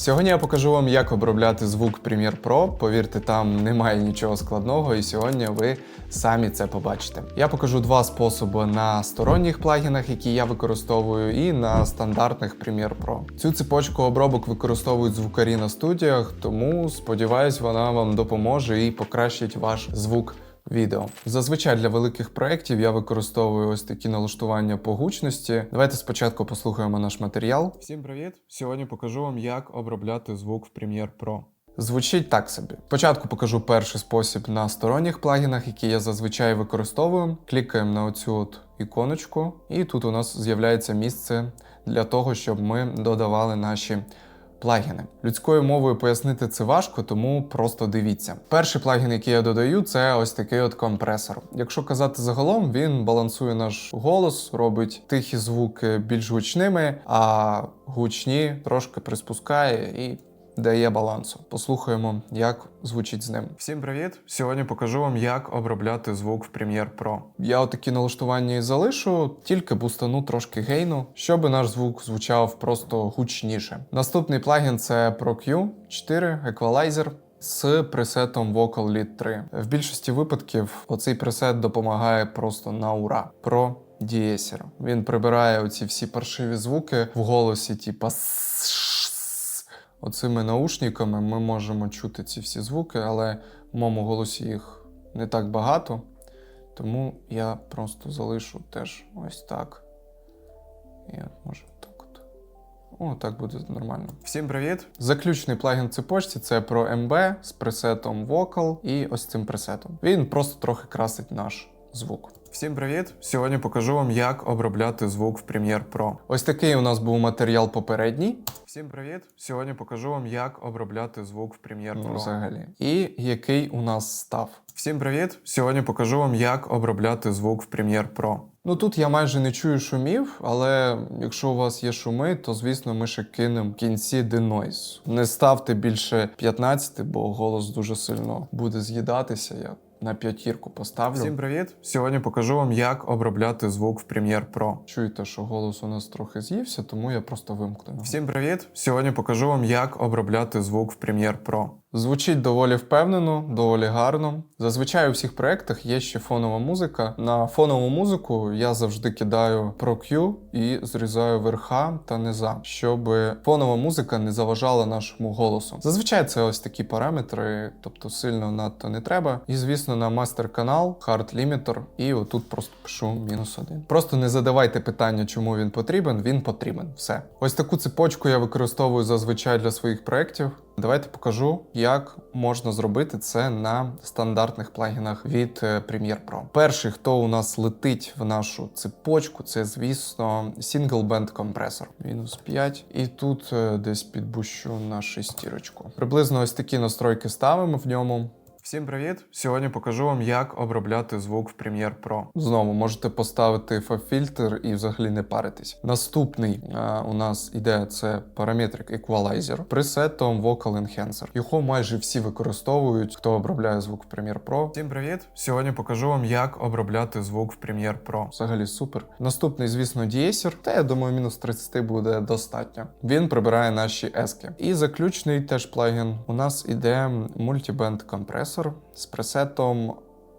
Сьогодні я покажу вам, як обробляти звук Premiere Pro. Повірте, там немає нічого складного, і сьогодні ви самі це побачите. Я покажу два способи на сторонніх плагінах, які я використовую, і на стандартних Premiere Pro. Цю цепочку обробок використовують звукарі на студіях, тому сподіваюсь, вона вам допоможе і покращить ваш звук відео. Зазвичай для великих проєктів я використовую ось такі налаштування по гучності. Давайте спочатку послухаємо наш матеріал. Всім привіт! Сьогодні покажу вам, як обробляти звук в Premiere Pro. Звучить так собі. Спочатку покажу перший спосіб на сторонніх плагінах, які я зазвичай використовую. Клікаємо на оцю от іконочку, і тут у нас з'являється місце для того, щоб ми додавали наші плагіни. Людською мовою пояснити це важко, тому просто дивіться. Перший плагін, який я додаю, це ось такий от компресор. Якщо казати загалом, він балансує наш голос, робить тихі звуки більш гучними, а гучні трошки приспускає і. Дає балансу. Послухаємо, як звучить з ним. Всім привіт! Сьогодні покажу вам, як обробляти звук в Premiere Pro. Я отакі налаштування і залишу, тільки бустану трошки гейну, щоб наш звук звучав просто гучніше. Наступний плагін це ProQ 4 Equalizer з пресетом Vocal Lead 3. В більшості випадків оцей пресет допомагає просто на ура. Про дієсер. Він прибирає оці всі паршиві звуки в голосі, типа Оцими наушниками ми можемо чути ці всі звуки, але в моєму голосі їх не так багато. Тому я просто залишу теж ось так. І от може так от. О, так буде нормально. Всім привіт! Заключний плагін цепочці це про MB з пресетом Vocal і ось цим пресетом. Він просто трохи красить наш звук. Всім привіт! Сьогодні покажу вам, як обробляти звук в Premiere Pro. Ось такий у нас був матеріал попередній. Всім привіт! Сьогодні покажу вам, як обробляти звук в Premiere Pro. Ну, взагалі. І який у нас став. Всім привіт! Сьогодні покажу вам, як обробляти звук в Premiere Pro. Ну тут я майже не чую шумів, але якщо у вас є шуми, то звісно ми ще кинемо в кінці denoise. Не ставте більше 15, бо голос дуже сильно буде з'їдатися. Я на п'ятірку поставлю. Всім привіт! Сьогодні покажу вам, як обробляти звук в Premiere Pro. Чуєте, що голос у нас трохи з'ївся, тому я просто вимкну. Всім привіт! Сьогодні покажу вам, як обробляти звук в Premiere Pro. Звучить доволі впевнено, доволі гарно. Зазвичай у всіх проєктах є ще фонова музика. На фонову музику я завжди кидаю Pro Q і зрізаю верха та низа, щоб фонова музика не заважала нашому голосу. Зазвичай це ось такі параметри, тобто сильно надто не треба. І звісно, на мастер-канал Hard Limiter, і отут просто пишу мінус один. Просто не задавайте питання, чому він потрібен. Він потрібен. Все. Ось таку цепочку я використовую зазвичай для своїх проєктів. Давайте покажу, як можна зробити це на стандартних плагінах від е, Premiere Pro. Перший, хто у нас летить в нашу цепочку, це, звісно, Single Band компресор. Мінус 5. І тут е, десь підбущу на шестірочку. Приблизно ось такі настройки ставимо в ньому. Всім привіт! Сьогодні покажу вам, як обробляти звук в Premiere Pro. Знову можете поставити FA-фільтр і взагалі не паритись. Наступний а, у нас іде це Parametric Equalizer пресетом Vocal Enhancer. Його майже всі використовують, хто обробляє звук в Premiere Pro. Всім привіт! Сьогодні покажу вам, як обробляти звук в Premiere Pro. Взагалі супер. Наступний, звісно, Deesser. Та я думаю, мінус 30 буде достатньо. Він прибирає наші ески. І заключний теж плагін. У нас іде мультібенд компресор з пресетом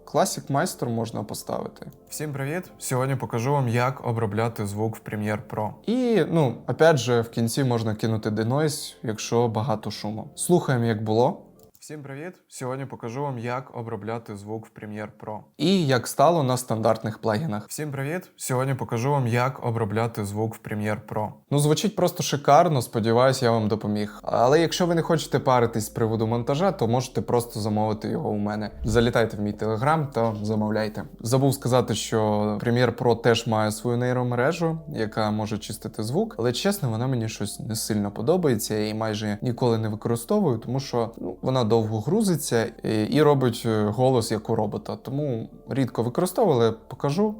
Classic Master можна поставити. Всім привіт! Сьогодні покажу вам, як обробляти звук в Premiere Pro. І, ну, опять же, в кінці можна кинути denoise, якщо багато шуму. Слухаємо, як було. Всім привіт! Сьогодні покажу вам, як обробляти звук в Premiere Pro. І як стало на стандартних плагінах. Всім привіт! Сьогодні покажу вам, як обробляти звук в Premiere Pro. Ну, звучить просто шикарно, сподіваюся, я вам допоміг. Але якщо ви не хочете паритись з приводу монтажа, то можете просто замовити його у мене. Залітайте в мій телеграм та замовляйте. Забув сказати, що Premiere Pro теж має свою нейромережу, яка може чистити звук, але чесно, вона мені щось не сильно подобається. Її майже ніколи не використовую, тому що ну, вона довго грузиться і, і робить е, голос як у робота. Тому рідко використовували, покажу.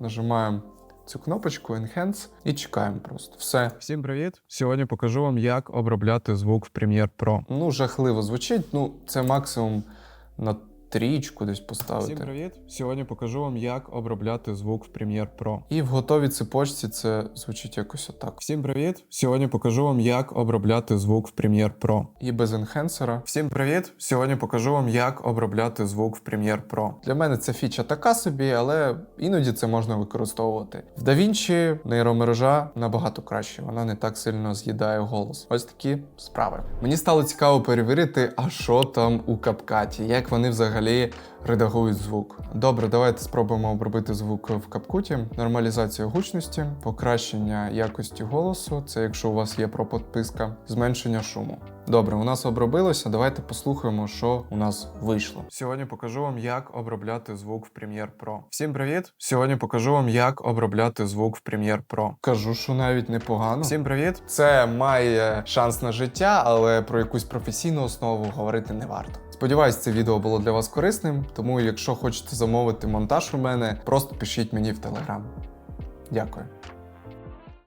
Нажимаємо цю кнопочку Enhance і чекаємо просто. Все. Всім привіт! Сьогодні покажу вам, як обробляти звук в Premiere Pro. Ну, жахливо звучить. Ну, це максимум на трічку десь поставити. Всім привіт! Сьогодні покажу вам, як обробляти звук в Premiere Pro. І в готовій цепочці це звучить якось отак. Всім привіт! Сьогодні покажу вам, як обробляти звук в Premiere Pro. І без енхенсера. Всім привіт! Сьогодні покажу вам, як обробляти звук в Premiere Pro. Для мене ця фіча така собі, але іноді це можна використовувати. В DaVinci нейромережа набагато краще, вона не так сильно з'їдає голос. Ось такі справи. Мені стало цікаво перевірити, а що там у капкаті, як вони взагалі alheia редагують звук. Добре, давайте спробуємо обробити звук в капкуті. Нормалізація гучності, покращення якості голосу. Це якщо у вас є проподписка, зменшення шуму. Добре, у нас обробилося. Давайте послухаємо, що у нас вийшло. Сьогодні покажу вам, як обробляти звук в Premiere Pro. Всім привіт! Сьогодні покажу вам, як обробляти звук в Premiere Pro. Кажу, що навіть непогано. Всім привіт! Це має шанс на життя, але про якусь професійну основу говорити не варто. Сподіваюсь, це відео було для вас корисним, тому якщо хочете замовити монтаж у мене, просто пишіть мені в телеграм. Дякую.